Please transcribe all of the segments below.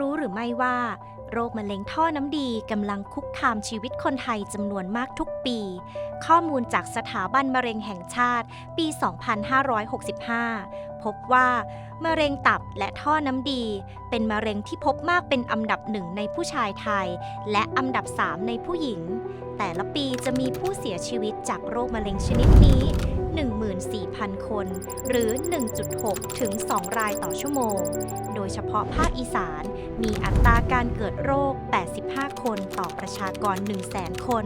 รู้หรือไม่ว่า โรคมะเร็งท่อน้ำดีกำลังคุกคามชีวิตคนไทยจำนวนมากทุกปี ข้อมูลจากสถาบันมะเร็งแห่งชาติ ปี 2565 พบว่ามะเร็งตับและท่อน้ำดี เป็นมะเร็งที่พบมากเป็นอันดับหนึ่งในผู้ชายไทย และอันดับ 3 ในผู้หญิง แต่ละปีจะมีผู้เสียชีวิตจากโรคมะเร็งชนิดนี้ 14,000 คน หรือ 1.6 ถึง 2 รายต่อชั่วโมง โดยเฉพาะภาคอีสานมีอัตราการเกิดโรค 85 คนต่อประชากร 100,000 คน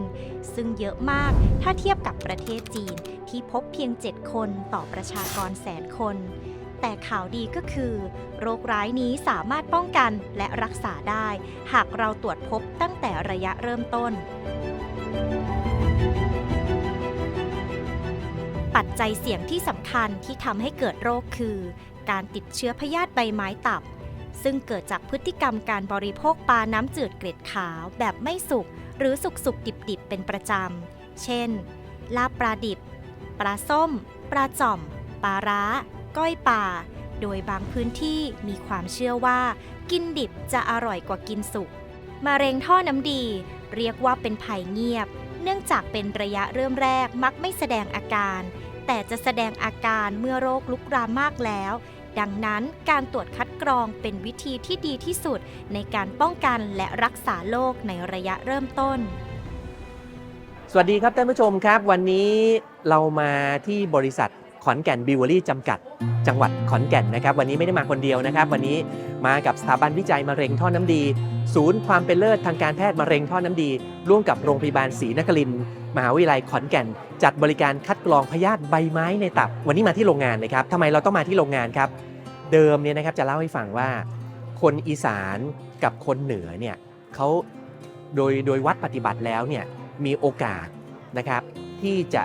ซึ่งเยอะมากถ้าเทียบกับประเทศจีนที่พบเพียง 7 คนต่อประชากรแสนคน แต่ข่าวดีก็คือ โรคร้ายนี้สามารถป้องกันและรักษาได้ หากเราตรวจพบตั้งแต่ระยะเริ่มต้น ปัจจัยเสี่ยงที่สำคัญที่ทำให้เกิดโรคคือ การติดเชื้อพยาธิใบไม้ตับ ซึ่งเกิดจากพฤติกรรมการบริโภคปลาน้ำจืดเกล็ดขาวแบบไม่สุก หรือสุกสุกดิบดิบเป็นประจำ เช่น ลาบปลาดิบ ปลาส้ม ปลาจ่อม ปลาร้า ก้อยป่า โดยบางพื้นที่มีความเชื่อว่า กินดิบจะอร่อยกว่ากินสุกมะเร็งท่อน้ำดี เรียกว่าเป็นภัยเงียบ เนื่องจากเป็นระยะเริ่มแรกมักไม่แสดงอาการ แต่จะแสดงอาการเมื่อโรคลุกรามมากแล้ว ดังนั้นการตรวจคัดกรองเป็นวิธีที่ดีที่สุดในการป้องกันและรักษาโรคในระยะเริ่มต้น สวัสดีครับท่านผู้ชมครับ วันนี้เรามาที่บริษัทขอนแก่นบิวเวอรี่จำกัด จังหวัดขอนแก่นนะครับ วันนี้ไม่ได้มาคนเดียวนะครับ วันนี้มากับสถาบันวิจัยมะเร็งท่อน้ำดี ศูนย์ความเป็นเลิศทางการแพทย์มะเร็งท่อน้ำดี ร่วมกับโรงพยาบาลศรีนครินทร์ มหาวิทยาลัยขอนแก่น จัดบริการคัดกรองพยาธิใบไม้ในตับ วันนี้มาที่โรงงานเลยครับทำไมเราต้องมาที่โรงงานครับ เดิมเนี่ยนะครับจะเล่าให้ฟังว่า คนอีสานกับคนเหนือเนี่ยเขาโดยโดยวัดปฏิบัติแล้วเนี่ยมีโอกาสนะครับที่จะ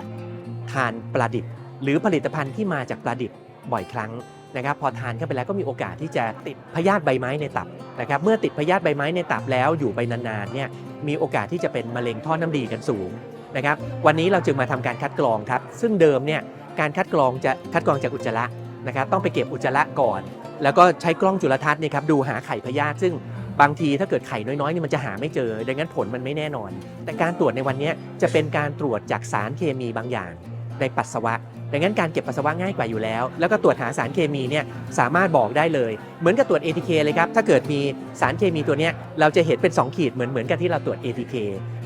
ทานปลาดิบ หรือผลิตภัณฑ์ที่มาจากปลาดิบบ่อยครั้งนะครับพอทานเข้าไปแล้วก็มีโอกาสที่จะติดพยาธิใบไม้ในตับนะครับเมื่อติดพยาธิใบไม้ในตับแล้วอยู่ไปนานๆเนี่ยมีโอกาสที่จะเป็นมะเร็งท่อน้ำดีกันสูง นะครับวันนี้เราจึงมาทำการคัดกรองครับ ซึ่งเดิมเนี่ยการคัดกรองจะคัดกรองจากอุจจาระนะครับต้องไปเก็บอุจจาระก่อน แล้วก็ใช้กล้องจุลทรรศน์เนี่ยครับดูหาไข่พยาธิซึ่งบางทีถ้าเกิดไข่น้อยๆนี่มันจะหาไม่เจอ ดังนั้นผลมันไม่แน่นอน แต่การตรวจในวันนี้จะเป็นการตรวจจากสารเคมีบางอย่าง ในปัสสาวะ ดังนั้นการเก็บปัสสาวะง่ายกว่าอยู่แล้ว แล้วก็ตรวจหาสารเคมีเนี่ยสามารถบอกได้เลย เหมือนกับตรวจ ATK เลยครับ ถ้าเกิดมีสารเคมีตัวเนี้ยเราจะเห็นเป็น 2 ขีดเหมือนเหมือนกับที่เราตรวจ ATK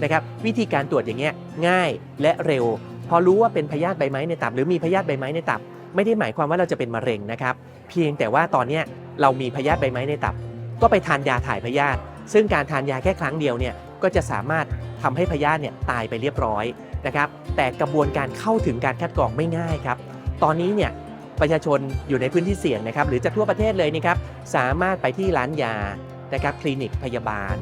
นะครับวิธีการตรวจอย่างเงี้ยง่ายและเร็ว พอรู้ว่าเป็นพยาธิใบไม้ในตับ หรือมีพยาธิใบไม้ในตับ ไม่ได้หมายความว่าเราจะเป็นมะเร็งนะครับ เพียงแต่ว่าตอนเนี้ยเรามีพยาธิใบไม้ในตับ ก็ไปทานยาถ่ายพยาธิซึ่งการทานยาแค่ครั้งเดียวเนี่ย ก็จะสามารถทำให้พยาธิเนี่ยตายไปเรียบร้อยนะครับ แต่กระบวนการเข้าถึงการคัดกรองไม่ง่ายครับ ตอนนี้เนี่ยประชาชนอยู่ในพื้นที่เสี่ยงนะครับ หรือจากทั่วประเทศเลยนะครับ สามารถไปที่ร้านยานะครับคลินิกพยาบาล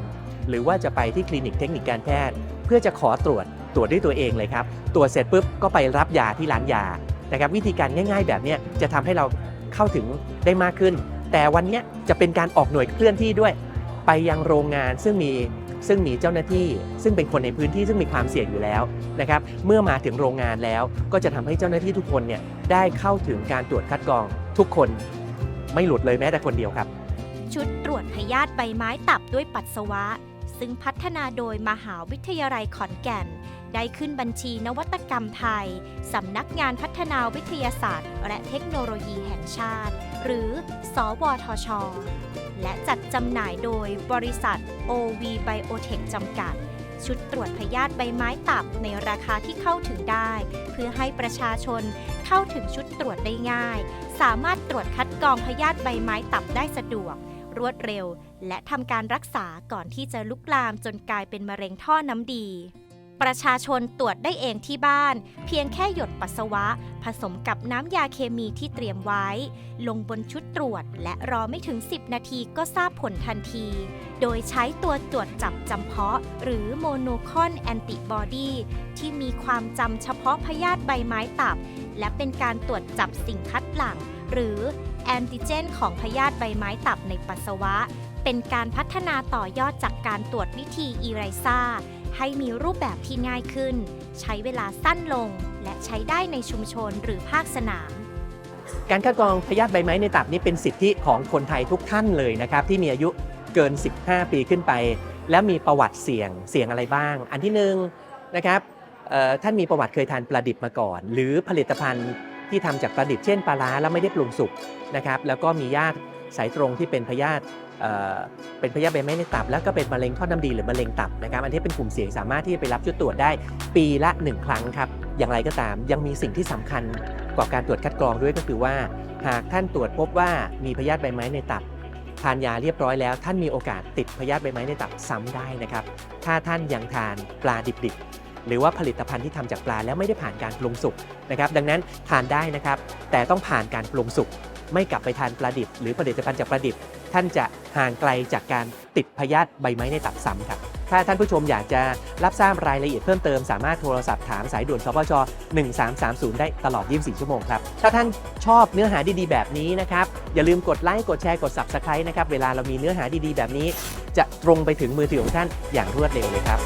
หรือว่าจะไปที่คลินิกเทคนิคการแพทย์ เพื่อจะขอตรวจตรวจด้วยตัวเองเลยครับตรวจเสร็จปุ๊บก็ไปรับยาที่ร้านยานะครับ วิธีการง่าย ๆ แบบนี้จะทำให้เราเข้าถึงได้มากขึ้น แต่วันนี้จะเป็นการออกหน่วยเคลื่อนที่ด้วย ไปยังโรงงานซึ่งมี ซึ่งมีเจ้าหน้าที่ ซึ่งเป็นคนในพื้นที่ซึ่งมีความเสี่ยงอยู่แล้วนะครับเมื่อมาถึงโรงงานแล้ว ก็จะทำให้เจ้าหน้าที่ทุกคนเนี่ยได้เข้าถึงการตรวจคัดกรอง ทุกคนไม่หลุดเลยแม้แต่คนเดียวครับ ชุดตรวจพยาธิใบไม้ตับด้วยปัสสาวะ ซึ่งพัฒนาโดยมหาวิทยาลัยขอนแก่น ได้ขึ้นบัญชีนวัตกรรมไทยสำนักงานพัฒนาวิทยาศาสตร์ และเทคโนโลยีแห่งชาติ หรือ สวทช และจัดจำหน่ายโดยบริษัท OV Biotech จำกัด ชุดตรวจพยาธิใบไม้ตับในราคาที่เข้าถึงได้ เพื่อให้ประชาชนเข้าถึงชุดตรวจได้ง่าย สามารถตรวจคัดกรองพยาธิใบไม้ตับได้สะดวก รวดเร็ว และทำการรักษาก่อนที่จะลุกลามจนกลายเป็นมะเร็งท่อน้ำดี ประชาชนตรวจได้เองที่บ้าน เพียงแค่หยดปัสสาวะ ผสมกับน้ำยาเคมีที่เตรียมไว้ ลงบนชุดตรวจ และรอไม่ถึง 10 นาทีก็ทราบผลทันที โดยใช้ตัวตรวจจับจำเพาะ หรือโมโนคอนแอนติบอดีที่มีความจำเฉพาะพยาธิใบไม้ตับ และเป็นการตรวจจับสิ่งคัดหลั่งหรือแอนติเจน ของพยาธิใบไม้ตับในปัสสาวะ เป็นการพัฒนาต่อยอดจากการตรวจวิธีอีไรซ่า ให้มีรูปแบบที่ง่ายขึ้น ใช้เวลาสั้นลง และใช้ได้ในชุมชนหรือภาคสนาม การคัดกรองพยาธิใบไม้ในตับนี่เป็นสิทธิของคนไทยทุกท่านเลยนะครับ ที่มีอายุเกิน 15 ปีขึ้นไป แล้วมีประวัติเสี่ยงเสี่ยงอะไรบ้าง อันที่หนึ่งนะครับท่านมีประวัติเคยทานปลาดิบมาก่อน หรือผลิตภัณฑ์ที่ทำจากปลาดิบเช่นปลาร้าแล้วไม่ได้ปรุงสุกนะครับแล้วก็มีญาติ สายตรงที่เป็นพยาธิเป็นพยาธิใบไม้ในตับ แล้วก็เป็นมะเร็งท่อน้ำดีหรือมะเร็งตับนะครับอันนี้เป็นกลุ่มเสี่ยงสามารถที่จะไปรับชุดตรวจได้ปีละ 1 ครั้งครับ อย่างไรก็ตามยังมีสิ่งที่สำคัญกว่าการตรวจคัดกรองด้วยก็คือว่า หากท่านตรวจพบว่ามีพยาธิใบไม้ในตับทานยาเรียบร้อยแล้วท่านมีโอกาสติดพยาธิใบไม้ในตับซ้ำได้นะครับถ้าท่านยังทานปลาดิบๆหรือว่าผลิตภัณฑ์ที่ทำจากปลาแล้วไม่ได้ผ่านการปรุงสุกนะครับดังนั้นทานได้นะครับ แต่ต้องผ่านการปรุงสุก ไม่กลับไปทานปลาดิบ หรือผลิตภัณฑ์จากปลาดิบ ท่านจะห่างไกลจากการติดพยาธิใบไม้ในตับซ้ำครับ ถ้าท่านผู้ชมอยากจะรับทราบรายละเอียดเพิ่มเติมสามารถโทรศัพท์ถามสายด่วนสปช1330 ได้ตลอด 24 ชั่วโมงครับ ถ้าท่านชอบเนื้อหาดีๆ แบบนี้นะครับ อย่าลืมกดไลค์กดแชร์กด Subscribe นะครับเวลาเรามีเนื้อหาดีๆ แบบนี้ จะตรงไปถึงมือถือของท่านอย่างรวดเร็วเลยครับ